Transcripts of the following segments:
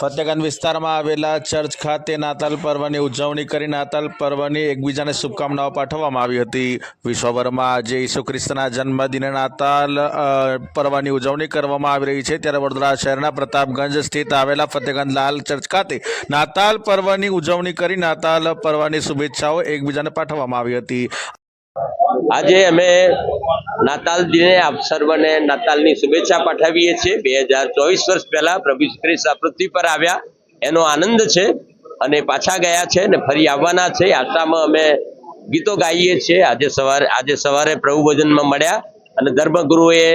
ફતેગંજ વિસ્તારમાં આવેલા ચર્ચ ખાતે નાતાલ પર્વની ઉજવણી કરી નાતાલ પર્વની એકબીજાને શુભકામનાઓ પાઠવવામાં આવી હતી. વિશ્વભરમાં આજે ઈસુ ખ્રિસ્તના જન્મદિને નાતાલ પર્વની ઉજવણી કરવામાં આવી રહી છે. ત્યારે વડોદરા શહેરના પ્રતાપગંજ સ્થિત આવેલા ફતેગંજ લાલ ચર્ચ ખાતે નાતાલ પર્વની ઉજવણી કરી નાતાલ પર્વની શુભેચ્છાઓ એકબીજાને પાઠવવામાં આવી હતી. આજે અમે નાતાલ દિને આપ સર્વને નાતાલની શુભેચ્છા પાઠવીએ છીએ. બે હજાર ચોવીસ વર્ષ પહેલા પ્રભુ ખ્રિસ્ત પૃથ્વી પર આવ્યા. એનો આનંદ છે અને પાછા ગયા છે ને ફરી આવવાના છે. આશામાં અમે ગીતો ગાઈએ છીએ. આજે સવારે આજે સવારે પ્રભુ ભજનમાં મળ્યા અને ધર્મગુરુએ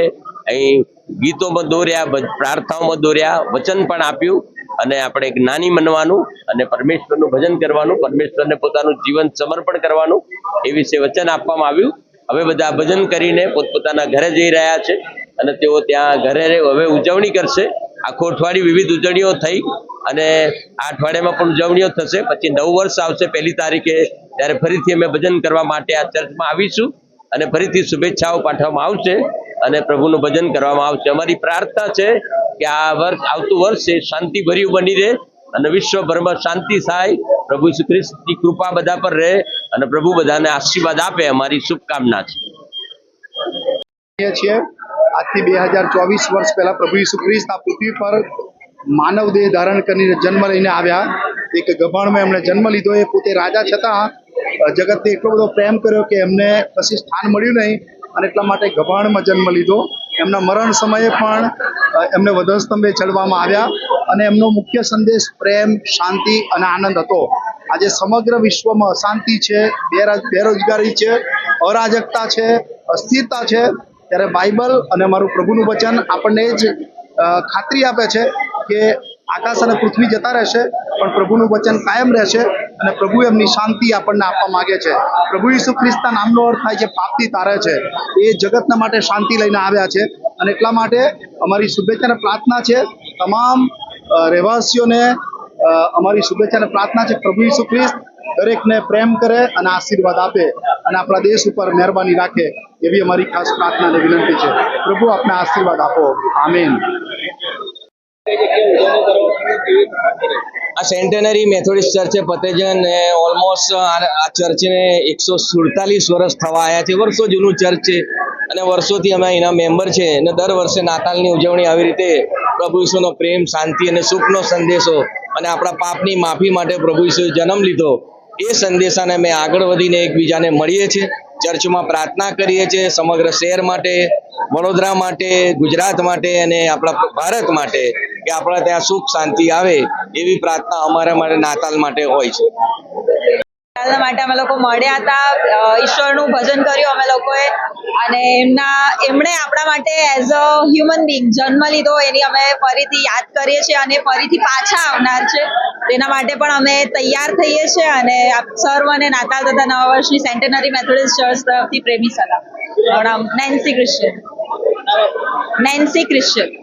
અહીં ગીતોમાં દોર્યા પ્રાર્થનામાં દોર્યા, વચન પણ આપ્યું અને આપણે જ્ઞાની બનવાનું અને પરમેશ્વરનું ભજન કરવાનું, પરમેશ્વરને પોતાનું જીવન સમર્પણ કરવાનું એ વિશે વચન આપવામાં આવ્યું. હવે બધા ભજન કરીને પોતપોતાના ઘરે જઈ રહ્યા છે અને તેઓ ત્યાં ઘરે હવે ઉજવણી કરશે. આખું અઠવાડિયું વિવિધ ઉજવણીઓ થઈ અને આ અઠવાડિયામાં પણ ઉજવણીઓ થશે. પછી નવું વર્ષ આવશે પહેલી તારીખે, ત્યારે ફરીથી અમે ભજન કરવા માટે આ ચર્ચમાં આવીશું અને ફરીથી શુભેચ્છાઓ પાઠવવામાં આવશે અને પ્રભુનું ભજન કરવામાં આવશે. અમારી પ્રાર્થના છે કે આ વર્ષ, આવતું વર્ષ શાંતિભર્યું બની રહે અને વિશ્વભરમાં શાંતિ થાય, પ્રભુ શ્રી ખ્રિસ્તની કૃપા બધા પર રહે અને પ્રભુ બધાને આશીર્વાદ આપે, અમારી શુભકામના છે. છીએ, આજથી બે હજાર ચોવીસ વર્ષ પહેલા પ્રભુ ઈસુ ખ્રિસ્ત આ પૃથ્વી પર માનવ દેહ ધારણ કરીને જન્મ લઈને આવ્યા. એક ગભાણમાં એમણે જન્મ લીધો, એ પોતે રાજા છતાં જગતને એટલો બધો પ્રેમ કર્યો કે એમને પછી સ્થાન મળ્યું નહીં. અને એટલા માટે ગભાણમાં જન્મ લીધો. એમના મરણ સમયે પણ એમને વધસ્તંભે ચડવામાં આવ્યા અને એમનો મુખ્ય સંદેશ પ્રેમ, શાંતિ અને આનંદ હતો. આજે સમગ્ર વિશ્વમાં અશાંતિ છે, બેરા- બેરોજગારી છે, અરાજકતા છે, અસ્થિરતા છે. ત્યારે બાઇબલ અને મારું પ્રભુનું વચન આપણને જ ખાતરી આપે છે કે આકાશ અને પૃથ્વી જતા રહેશે, પણ પ્રભુનું વચન કાયમ રહેશે અને પ્રભુ એમની શાંતિ આપણને આપવા માંગે છે. પ્રભુ ઈસુ ખ્રિસ્તના નામનો અર્થ થાય છે, પાપથી તારે છે. એ જગતના માટે શાંતિ લઈને આવ્યા છે અને એટલા માટે અમારી શુભેચ્છા અને પ્રાર્થના છે, તમામ રહેવાસીઓને અમારી શુભેચ્છા અને પ્રાર્થના છે, પ્રભુ ઈસુ ખ્રિસ્ત દરેકને પ્રેમ કરે અને આશીર્વાદ આપે અને આપણા દેશ ઉપર મહેરબાની રાખે એવી અમારી ખાસ પ્રાર્થના અને વિનંતી છે. પ્રભુ આપને આશીર્વાદ આપો. આમીન. આ સેન્ટેનરી મેથોડિસ્ટ ચર્ચે પતેજન ઓલમોસ્ટ આ ચર્ચને એકસો સુડતાલીસ વર્ષ થવા આવ્યા છે. વર્ષો જૂનું ચર્ચ છે અને વર્ષોથી અમે એના મેમ્બર છે અને દર વર્ષે નાતાલની ઉજવણી આવી રીતે પ્રભુ ઈસુનો પ્રેમ, શાંતિ અને સુખનો સંદેશો અને આપણા પાપની માફી માટે પ્રભુ ઈસુએ જન્મ લીધો એ સંદેશાને અમે આગળ વધીને એકબીજાને મળીએ છીએ. ચર્ચમાં પ્રાર્થના કરીએ છીએ સમગ્ર શહેર માટે, વડોદરા માટે, ગુજરાત માટે અને આપણા ભારત માટે. કે આપણા ત્યાં સુખ શાંતિ આવે એવી પ્રાર્થના અમારા માટે નાતાલ માટે હોય છે. માટે અમે લોકો મળ્યા હતા ઈશ્વરનું ભજન કર્યું અમે લોકોએ. અને એમના, એમણે આપણા માટે એઝ અ હ્યુમન બિંગ જન્મ લીધો, એની અમે ફરીથી યાદ કરીએ છીએ અને ફરીથી પાછા આવનાર છે. તેના માટે પણ અમે તૈયાર થઈએ છીએ અને સર્વ અને નાતાલ તથા નવા વર્ષની સેન્ટેનરી મેથોડિસ્ટ ચર્ચ તરફથી પ્રેમી સલાહ મારું નામ નેન્સી ક્રિશ્ચન નેન્સી ક્રિશ્ચિયન